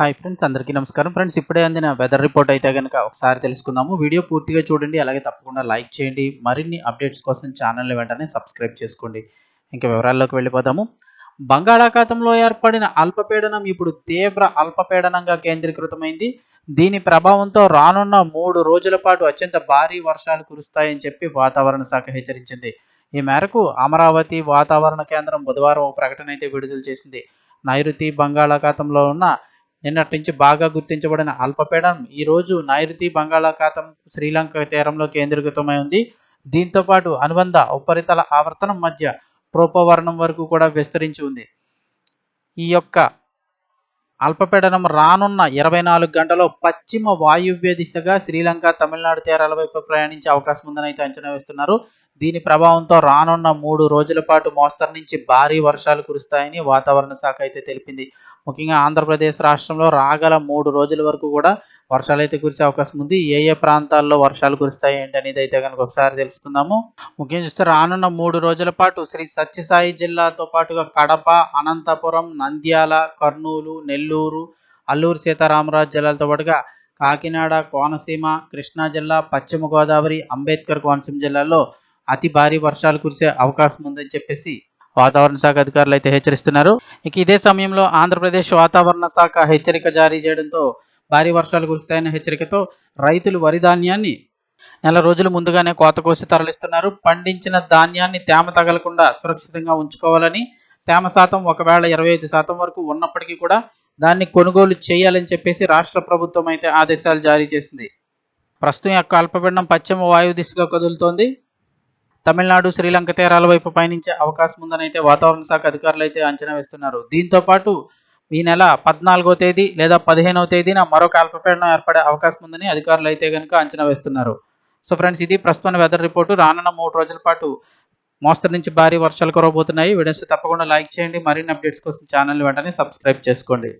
Hi friends అందరికీ నమస్కారం. Friends ఇప్పుడే అందిన వెదర్ రిపోర్ట్ అయితే కనుక ఒకసారి తెలుసుకుందాము. వీడియో పూర్తిగా చూడండి అలాగే తప్పకుండా లైక్ చేయండి. మరిన్ని అప్డేట్స్ కోసం ఛానల్ని వెంటనే సబ్స్క్రైబ్ చేసుకోండి. ఇంకా వివరాల్లోకి వెళ్ళిపోదాము. బంగాళాఖాతంలో ఏర్పడిన అల్పపీడనం ఇప్పుడు తీవ్ర అల్పపీడనంగా కేంద్రీకృతమైంది. దీని ప్రభావంతో రానున్న మూడు రోజుల పాటు అత్యంత భారీ వర్షాలు కురుస్తాయని చెప్పి వాతావరణ శాఖ హెచ్చరించింది. ఈ మేరకు అమరావతి వాతావరణ కేంద్రం బుధవారం ఒక ప్రకటన అయితే విడుదల చేసింది. నైరుతి బంగాళాఖాతంలో ఉన్న నిన్నటి నుంచి బాగా గుర్తించబడిన అల్పపీడనం ఈ రోజు నైరుతి బంగాళాఖాతం శ్రీలంక తీరంలో కేంద్రీకృతమై ఉంది. దీంతో పాటు అనుబంధ ఉపరితల ఆవర్తనం మధ్య ప్రోపవర్ణం వరకు కూడా విస్తరించి ఉంది. ఈ యొక్క అల్పపీడనం రానున్న ఇరవై నాలుగు గంటలో పశ్చిమ వాయువ్య దిశగా శ్రీలంక తమిళనాడు తీరాల వైపు ప్రయాణించే అవకాశం ఉందని అయితే అంచనా వేస్తున్నారు. దీని ప్రభావంతో రానున్న మూడు రోజుల పాటు మోస్తరు నుంచి భారీ వర్షాలు కురుస్తాయని వాతావరణ శాఖ అయితే తెలిపింది. ముఖ్యంగా ఆంధ్రప్రదేశ్ రాష్ట్రంలో రాగల మూడు రోజుల వరకు కూడా వర్షాలు అయితే కురిసే అవకాశం ఉంది. ఏ ఏ ప్రాంతాల్లో వర్షాలు కురుస్తాయి ఏంటి అనేది అయితే కనుక ఒకసారి తెలుసుకుందాము. ముఖ్యంగా చూస్తే రానున్న మూడు రోజుల పాటు శ్రీ సత్యసాయి జిల్లాతో పాటుగా కడప అనంతపురం నంద్యాల కర్నూలు నెల్లూరు అల్లూరు సీతారామరాజు జిల్లాలతో పాటుగా కాకినాడ కోనసీమ కృష్ణా జిల్లా పశ్చిమ గోదావరి అంబేద్కర్ కోనసీమ జిల్లాల్లో అతి భారీ వర్షాలు కురిసే అవకాశం ఉందని చెప్పేసి వాతావరణ శాఖ అధికారులు అయితే హెచ్చరిస్తున్నారు. ఇక ఇదే సమయంలో ఆంధ్రప్రదేశ్ వాతావరణ శాఖ హెచ్చరిక జారీ చేయడంతో భారీ వర్షాలు కురుస్తాయన్న హెచ్చరికతో రైతులు వరి ధాన్యాన్ని నెల రోజుల ముందుగానే కోత కోసి తరలిస్తున్నారు. పండించిన ధాన్యాన్ని తేమ తగలకుండా సురక్షితంగా ఉంచుకోవాలని తేమ శాతం ఒకవేళ ఇరవై ఐదు శాతం వరకు ఉన్నప్పటికీ కూడా దాన్ని కొనుగోలు చేయాలని చెప్పేసి రాష్ట్ర ప్రభుత్వం అయితే ఆదేశాలు జారీ చేసింది. ప్రస్తుతం యొక్క అల్పపీడనం పశ్చిమ వాయు దిశగా కదులుతోంది. తమిళనాడు శ్రీలంక తీరాల వైపు పయనించే అవకాశం ఉందని అయితే వాతావరణ శాఖ అధికారులు అయితే అంచనా వేస్తున్నారు. దీంతో పాటు ఈ నెల పద్నాలుగో తేదీ లేదా పదిహేనవ తేదీన మరొక అల్పపీడనం ఏర్పడే అవకాశం ఉందని అధికారులు అయితే కనుక అంచనా వేస్తున్నారు. సో ఫ్రెండ్స్ ఇది ప్రస్తుతం వెదర్ రిపోర్టు. రానున్న మూడు రోజుల పాటు మోస్తరు నుంచి భారీ వర్షాలు కురవబోతున్నాయి. వీడియోస్ తప్పకుండా లైక్ చేయండి. మరిన్ని అప్డేట్స్ కోసం ఛానల్ వెంటనే సబ్స్క్రైబ్ చేసుకోండి.